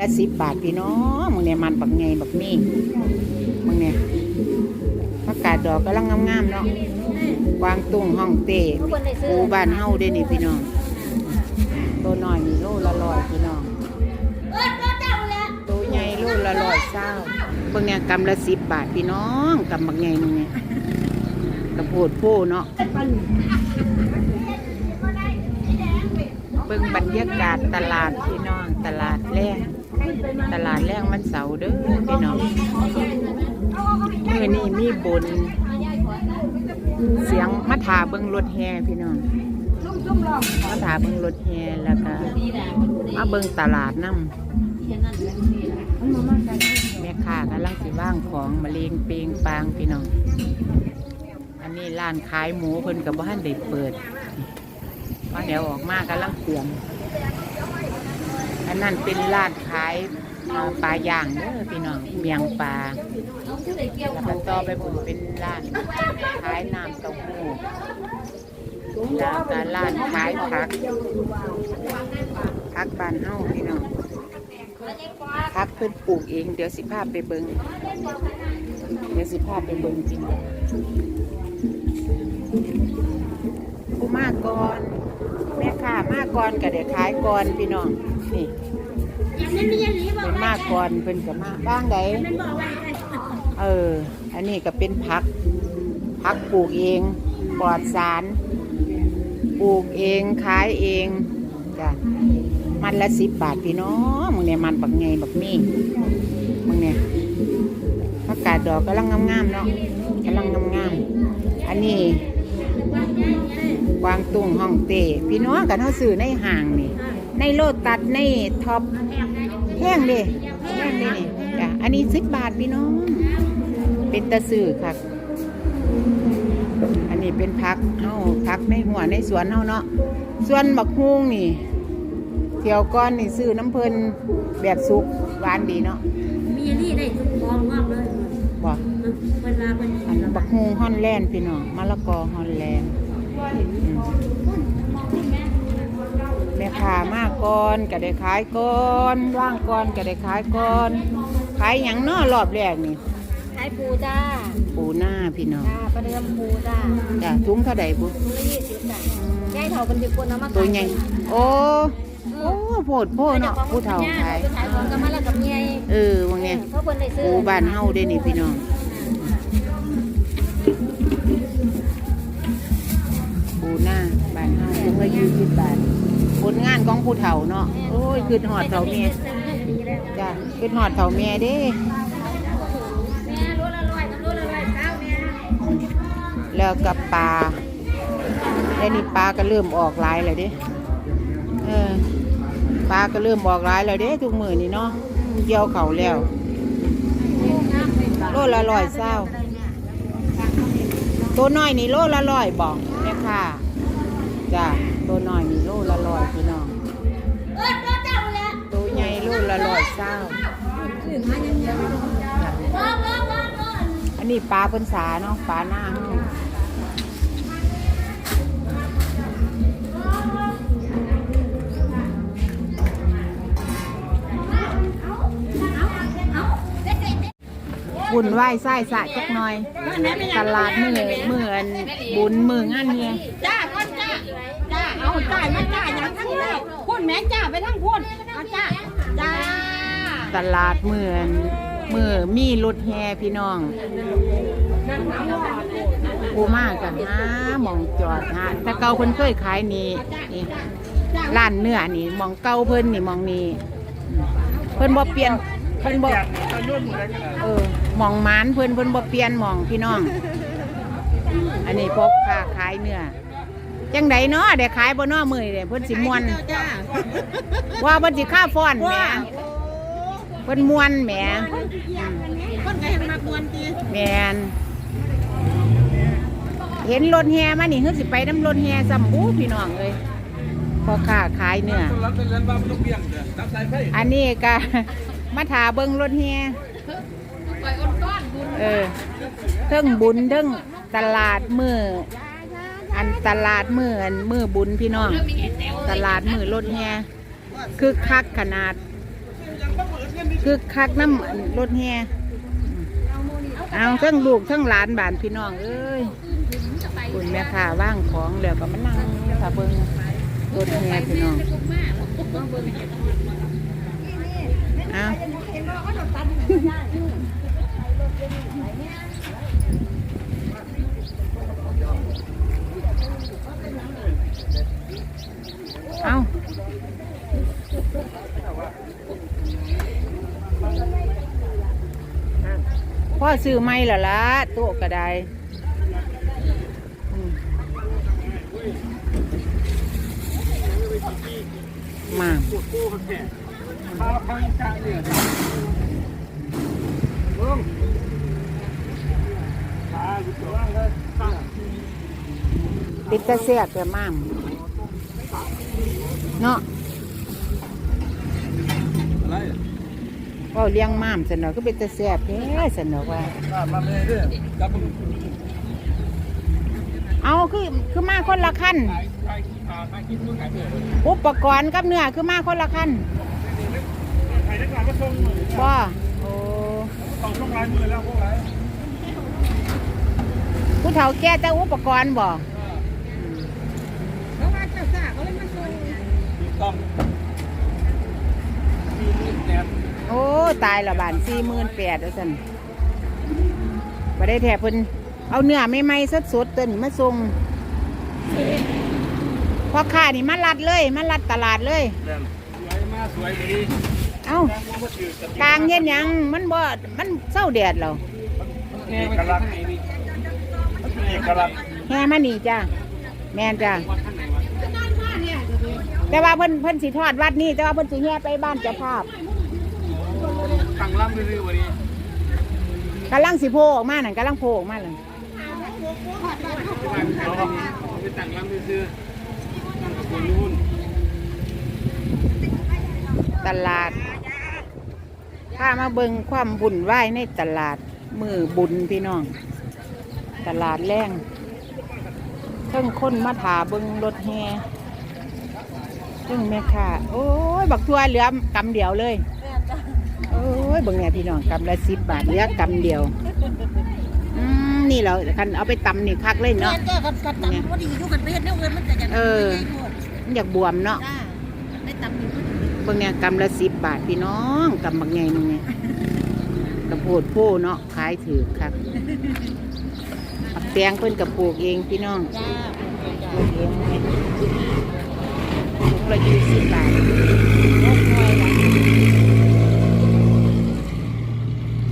ละสิบบาทพี่น้องมึงเนี่ยมันบักไงบักนี่มึงเนี่ยผักกาดดอกกำลังงามๆเนาะกวางตุ้งห้องเต้ปูบ้านเฮาเด้นี่พี่น้องตัวน้อยนี่โลละร้อยพี่น้องตัวใหญ่โลละร้อยเศร้าเบิ่งเนี่ยกำละสิบบาทพี่น้องกำบักไงมึงเนี่ยกระโพดโพเนาะเบิ่งบรรยากาศตลาดพี่น้องตลาดแรง ตลาดแรงวันเสาร์เด้อพี่น้องเมื่อนี้มีบุญเสียงมาถาเบิ่งรถแห่พี่น้องมาถาเบิ่งรถแห่แล้วก็มาเบิ่งตลาดน้ำแม่ค้ากำลังสิว่างของมะเร็งเปงปางพี่น้อง อันนี้ร้านขายหมูเพิ่นกับบ้านได้เปิดว่าเดี๋ยวออกมากำลังเตรียม อันนั้นเป็นร้านขายปลาย่างเด้อพี่น้องเมียงปลาแล้วก็ต่อไปผมเป็นร้านขายน้ำเต้าหู้แล้วก็ร้านขายผักผักบานเฮาพี่น้องผักเพิ่นปลูกเอง เดี๋ยวสิพาพไปเบิงเดี๋ยวสิพาพไปเบิงจริงผู้มาก่อนแม่ค้ามา ก่อนก็เดี๋ยวขายก่อนพี่น้องนี่เป็นมากก่อนเป็นกับมากบ้างไดเออ อันนี้ก็เป็นผักผักปลูกเองปลอดสารปลูกเองขายเองจ้ะมันละสิบบาทพี่น้องมึงเนี่ยมันบักไงบักนี่มึงเนี่ยผักกาดดอกกำลังงามๆเนาะกำลังงามๆอันนี้ วางตุ้งห้องเต้พี่น้องกันเขาซื้อในห้างนี่ ในโลตัดในท็อปแพงเด้แพงเด้นี่จ้ะอันนี้สิบบาทพี่น้อง เป็นตะซื้อค่ะอันนี้เป็นพักเฮาพักในหัวในสวนเฮาเนาะส่วนบักฮุงนี่เที่ยวก้อนนี่ซื้อน้ำเพลินแบบสุกหวานดีเนาะมีนี่ได้ทุกกองงอกเลยบอกเวลาเป็นอันบักฮุงฮอนแลนด์พี่น้องมะละกอฮอนแลนด์ อืมแม่ค้ามากก่อนก็ได้ขายก่อนว่างก่อนก็ได้ขายก่อนขายอย่างน้อรอบแรกนี่ขายปูจ้าปูหน้าพี่น้องจ้าประเดิมปูจ้าจ้ะถุงเท่าใดบุถุงละยี่สิบจ้าแก้เถาเป็นดิบคนเอามาตัวใหญ่โอ้โอ้โพดโพดเนาะผู้เฒ่าขายขายของกันมาแล้วกับเมียเออว่าไงเพราะคนได้ซื้อปูบ้านเฮาเด้นี่พี่น้อง ถุงละยี่สิบบาท ผลงานของผู้เฒ่าเนาะ โอ้ยคือหอดเฒ่าเมียจ้ะคือหอดเฒ่าเมียด้แล้วกับปลาแล้วนี่ปลาก็เริ่มออกลายแล้วเด้เออปลาก็เริ่มออกลายแล้วเด้ทุกมือนี่เนาะเกี่ยวเขาแล้วโลละร้อยเศร้าตัวน้อยนี่โลละร้อยบอกเนี่ยค่ะ จ้ะตัวน้อยนี่โลละร้อยพี่น้องตัวใหญ่โลละร้อยเศร้าถือมายังเยอะรอบบอันนี้ปลาเพิ่นสาเนาะปลาหน้าบุญไหว้ไส้สะจักหน่อย ตลาดมือมืออันบุญมืองานเนี่ยจ้าก้อน เอาจ่ายมาจ่ายอย่างทั้งเลยพุ่นแม่จ้าไปทั้งพุ่นเอาจ้าจ้าตลาดเมืออันมือมีรถแห่พี่น้องกูมากกันฮะมองจอดฮะแต่เก่าเพิ่นเคยขายนี่นี่ร้านเนื้อนี่มองเก่าเพิ่นนี่มองนี่เพิ่นบ่เปลี่ยนเพิ่นบ่เออมองมานเพิ่นเพิ่นบ่เปลี่ยนมองพี่น้อง อันนี้พกค้าขายเนื้อ จังไดเนาะได้ขายบ่เนาะมื้อนี้เพิ่นสิม่วน จ้าว่าเพิ่นสิค่าฟ้อนแหมเพิ่นม่วนแหมคนก็เห็นมากวนตีแม่นเห็นรถแห่มานี่เฮือสิไปน้ำรถแห่ซ้ำบูพี่น้องเอ้ยพ่อค้าขายเนื้ออันนี้ก็มาถาเบิ่งรถแห่เออเทิงบุญเทิงตลาดมือ อันตลาดมืออันมือบุญพี่น้อง ตลาดมือรถแห่คือคักขนาดคึกคักน้ำอันรถแห่เอาทั้งลูกทั้งหลานบานพี่น้องเอ้ยคุณแม่ค้าว่างของแล้วก็มานั่งค่ะเบิ่งรถแห่พี่น้องเอาเอา พ่อซื้อไม่ละละโต๊ะก็ได้มาข้าวข้างกลางเนี่ยเบิ้งขาอยู่ตัวล่างเลยข้างปิดตะเสียบแต่ม่ามเนาะ อะไร เว่าเลี้ยงม่ามสนอก็เป็นตะเสียบแท้สนอว่า มามาเลยเด้อจับมึงเอาคือคือมาคนละขั้นขายขายขาขายกินมึงขายเด้ออุปกรณ์กับเนื้อคือมาคนละขั้นขายได้ก่อนก็ส่งมือบ่ โอ้ต้องส่งลายมือแล้วพวกไรผู้เฒ่าแก่แต่อุปกรณ์บ่แล้วว่าเจ้าซ่าเขาเลยมาส่งถูกต้องมีแดดโอ้ตายละบานสี่หมื่นแปดแล้วสันบ่ได้แถบเพิ่นเอาเนื้อไม่ไหม้สดสดๆตัวนี้มาส่งพ่อค้านี่มาลัดเลยมาลัดตลาดเลยแดดสวยมากสวยดีเอ้าแดงว่าถือกลางเย็นหยังมันบ่ มันเศร้าแดดแล้วเอกลักษณ์เอกลักษณ์แห่มานี่จ้าแม่นจ้าแต่ว่าเพิ่นเพิ่นสิทอดวัดนี่แต่ว่าเพิ่นสิแห่ไปบ้านเจ้าภาพ ตั้งลำดื้อๆวันนี้กำลังสิโผล่ออกมานั่นกำลังโผล่ออกมาเลยเราไปตั้งลำดื้อๆตั้งกับคนนู้นตลาดพามาเบิ่งความบุญไหวายในตลาดมือบุญพี่น้อง ตลาดแรงเพิ่งคนมาถาเบิ่งรถแห่เพิ่งแม่ค้าโอ้ย บักทัวเหลือกำเดียวเลยโอ้ยเบิ่งเนี่ยพี่น้องกำละสิบบาทเหลือกำเดียวอืมนี่เราคันเอาไปตำนี่คักเลยเนาะแก้กันกันตำพอดีอยู่กันไปเฮ็ดแนวอื่นมันจะอยากเออมันอยากบวมเนาะจ้าได้ตำอยู่เบิ่งเนี่ยกำละสิบบาทพี่น้องกำบักไงนึงเนี่ยกระโพดโพเนาะขายถือครับปักแตงเพิ่นกับปลูกเองพี่น้องจ้าปลูกเองถุงละยี่สิบบาทนกน้อยละ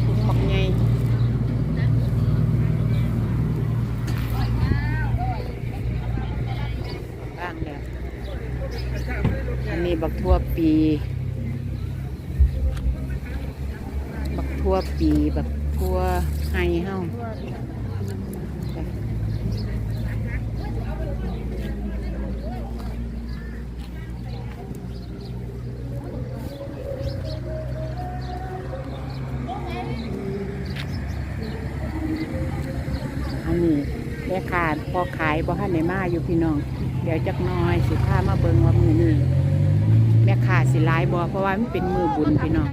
ถุงบักไงบ้างแล้วอันนี้บัก ทั่วปีบักทั่วปีบักทั่วไฮเฮาจ้ะอันนี้แม่ขาดพอขายบ่ทันได้มาอยู่พี่น้อง เดี๋ยวจักน้อยสิพามาเบิงว่ามือนี้แม่ขาดสิหลายบอเพราะว่ามันเป็นมือบุญพี่น้อง